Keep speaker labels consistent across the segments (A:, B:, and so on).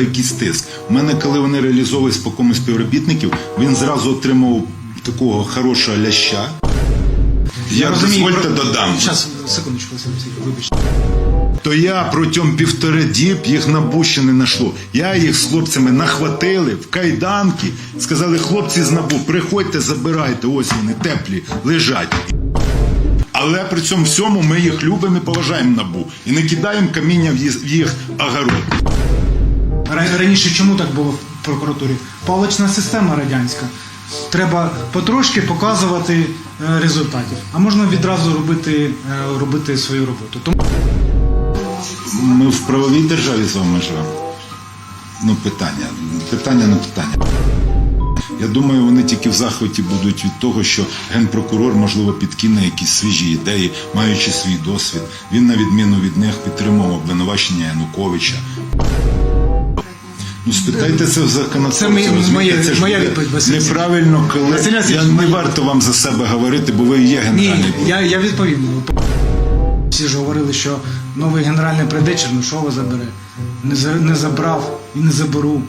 A: якийсь тиск. У мене, коли вони реалізовувались по комусь співробітників, він зразу отримав такого хорошого ляща. Я дозвольте додам.
B: Зараз, секундочку, вибачте.
A: То я протягом півтори діб їх на бущі не знайшло. Я їх з хлопцями нахватили в кайданки, сказали, хлопці з набу, приходьте, забирайте, ось вони теплі, лежать. Але при цьому всьому ми їх любимо і поважаємо набу і не кидаємо каміння в їх, в їх огород.
B: Ра- Раніше чому так було в прокуратурі? Палична система радянська. Треба потрошки показувати е, результатів, а можна відразу робити, е, робити свою роботу. Тому
A: Ми в правовій державі з вами живемо. Ну, питання. Питання на питання. Я думаю, вони тільки в захваті будуть від того, що генпрокурор, можливо, підкине якісь свіжі ідеї, маючи свій досвід. Він, на відміну від них, підтримував обвинувачення Януковича. Ну, спитайте це в законодавця.
B: Це моє-
A: розумієте? Це ж
B: моя
A: буде
B: відповідь, Василь
A: Неправильно, коли
B: Василь Васильович,
A: я не
B: моя-
A: варто вам за себе говорити, бо ви є
B: ні,
A: генеральний.
B: я, я відповім. Всі ж говорили, що новий генеральний прийде, Чернишова забере. Не, за- не забрав і не заберу.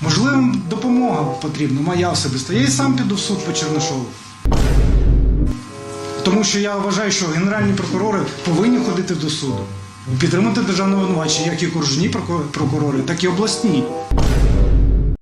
B: Можливо, допомога потрібна, моя особиста. Я і сам піду в суд по Чернишову. Тому що я вважаю, що генеральні прокурори повинні ходити до суду. Підтримати державне винувачення, як і окружні проку- прокурори, так і обласні.